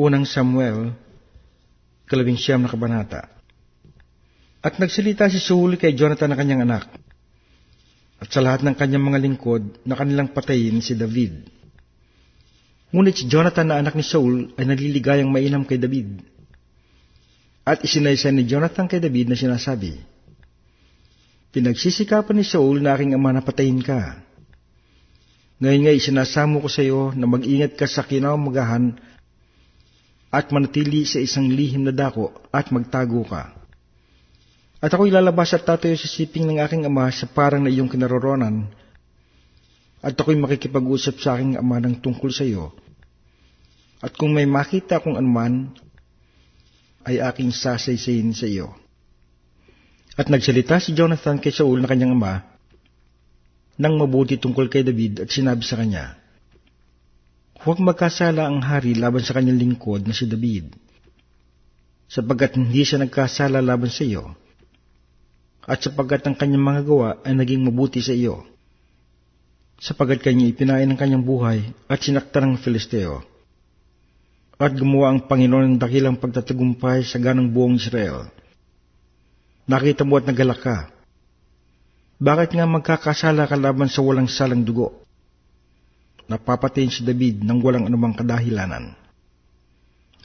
Unang Samuel, kalabing siyam na kabanata. At nagsalita si Saul kay Jonathan na kanyang anak, at sa lahat ng kanyang mga lingkod na kanilang patayin si David. Ngunit si Jonathan na anak ni Saul ay nagliligayang mainam kay David. At isinaysa ni Jonathan kay David na sinasabi, Pinagsisikapan ni Saul na aking ama na patayin ka. Ngayon nga isinasamo ko sa iyo na mag-ingat ka sa kinamagahan at manatili sa isang lihim na dako at magtago ka. At ako'y lalabas at tatayo sa siping ng aking ama sa parang na iyong kinaroronan at ako'y makikipag-usap sa aking ama ng tungkol sa iyo. At kung may makita akong anuman, ay aking sasaysayin sa iyo. At nagsalita si Jonathan kay Saul na kanyang ama nang mabuti tungkol kay David at sinabi sa kanya, Huwag magkasala ang hari laban sa kanyang lingkod na si David, sapagkat hindi siya nagkasala laban sa iyo, at sapagkat ang kanyang mga gawa ay naging mabuti sa iyo, sapagkat kanya ipinain ang kanyang buhay at sinaktan ng Filisteo, at gumawa ang Panginoon ng dakilang pagtatagumpay sa ganang buong Israel Nakita mo at nagalak ka. Bakit nga magkakasala ka laban sa walang salang dugo? Napapatayin si David ng walang anumang kadahilanan.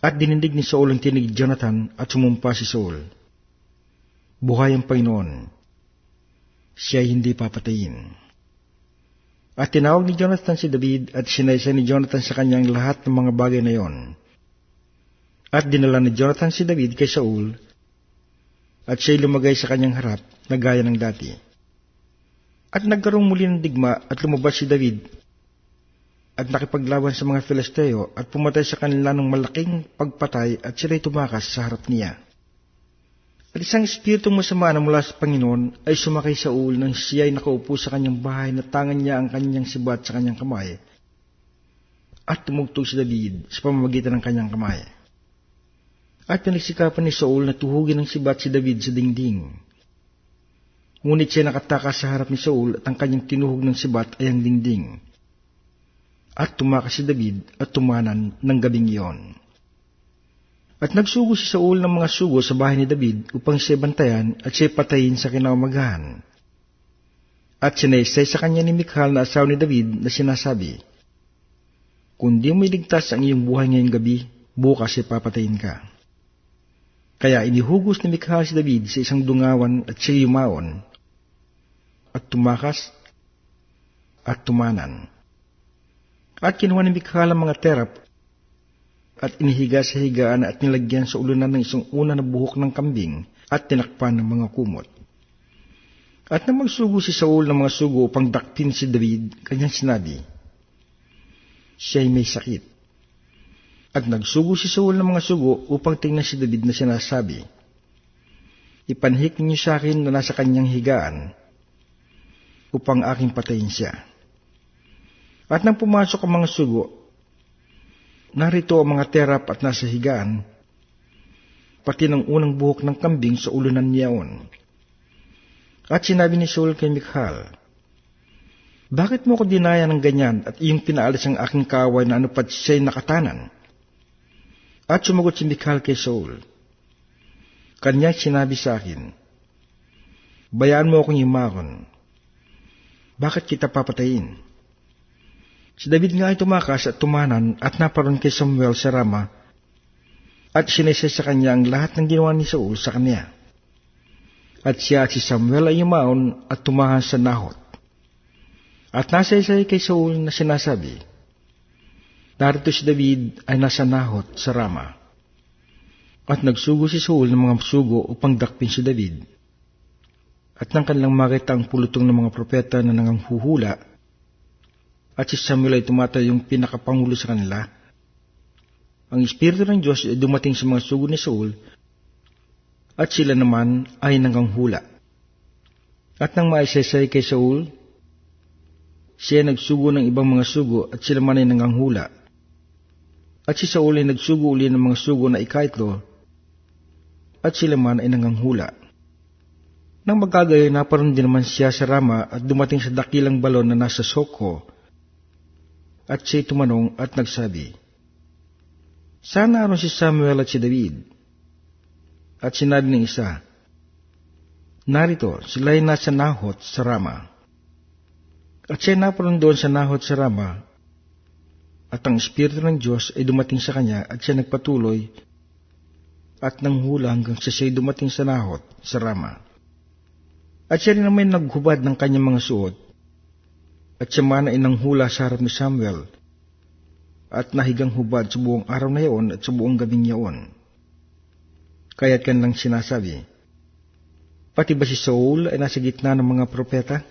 At dinindig ni Saul ang tinig Jonathan at sumumpa si Saul. Buhay ang Panginoon. Siya hindi papatayin. At tinawag ni Jonathan si David at sinaysa ni Jonathan sa kanyang lahat ng mga bagay na yon. At dinala ni Jonathan si David kay Saul at siya'y lumagay sa kanyang harap na gaya ng dati. At nagkaroong muli ng digma at lumabas si David at nakipaglaban sa mga Filisteo at pumatay sa kanila ng malaking pagpatay at sila'y tumakas sa harap niya. At isang espiritu masama na mula sa Panginoon ay sumakay sa uul nang siya ay nakaupo sa kanyang bahay na tangan niya ang kanyang sibat sa kanyang kamay at tumugtog si David sa pamamagitan ng kanyang kamay. At pinagsikapan ni Saul na tuhugin ng sibat si David sa dingding. Ngunit siya nakatakas sa harap ni Saul at ang kanyang tinuhog ng sibat ay ang dingding. At tumakas si David at tumanan ng gabing iyon. At nagsugo si Saul ng mga sugo sa bahay ni David upang siya bantayan at siya patayin sa kinamagahan. At sinaysay sa kanya ni Mikhal na asawa ni David na sinasabi, Kung di mo iligtas ang iyong buhay ngayong gabi, bukas ay papatayin ka. Kaya inihugos ni Mikha si David sa isang dungawan at siya yumaon at tumakas at tumanan. At kinuha ni Mikha ang mga terap at inihiga sa higaan at nilagyan sa ulunan ng isang una na buhok ng kambing at tinakpan ng mga kumot. At nang magsugo si Saul ng mga sugo upang dakpin si David, kanyang sinabi, Siya'y may sakit at nagsugo si Saul ng mga sugo upang tingnan si David na sinasabi, Ipanhik niyo sa akin na nasa kanyang higaan upang aking patayin siya. At nang pumasok ang mga sugo, narito ang mga terap at nasa higaan, pati ng unang buhok ng kambing sa ulunan niyaon. At sinabi ni Saul kay Mikhal, Bakit mo ko dinaya ng ganyan at iyong pinaalis ang aking kaway na anupat siya'y nakatanan? At sumagot si Michal kay Saul. Kanya sinabi sa akin, Bayaan mo akong yumakon. Bakit kita papatayin? Si David nga ay tumakas at tumanan at naparoon kay Samuel sa Rama at sinaysa sa kanya ang lahat ng ginawa ni Saul sa kanya. At siya at si Samuel ay yumaon at tumahan sa nahot. At nasaysay kay Saul na sinasabi, Narito si David ay nasa nahot sa Rama. At nagsugo si Saul ng mga sugo upang dakpin si David. At nang kanilang makita ang pulutong ng mga propeta na nanganghuhula, at si Samuel ay tumatay yung pinakapangulo sa kanila, ang Espiritu ng Diyos ay dumating sa mga sugo ni Saul, at sila naman ay nanganghula. At nang maisasay kay Saul, siya nagsugo ng ibang mga sugo at sila man ay nanganghula. At si Saul ay nagsugo uli ng mga sugo na ikaitlo, at sila man ay nanganghula. Nang magkagayon, naparoon din naman siya sa Rama at dumating sa dakilang balon na nasa Soko. At siya tumanong at nagsabi, Sana aron si Samuel at si David. At sinabi ng isa, Narito, sila'y nasa Nahot sa Rama. At siya naparoon doon sa Nahot sa Rama, at ang Espiritu ng Diyos ay dumating sa kanya at siya nagpatuloy at nanghula hanggang sa siya'y dumating sa Nahot sa Rama. At siya rin naman naghubad ng kanyang mga suot, at siya man ay nanghula sa harap ni Samuel, at nahigang hubad sa buong araw na iyon at sa buong gabing iyon. Kaya't kanilang sinasabi, Pati ba si Saul ay nasa gitna ng mga propeta?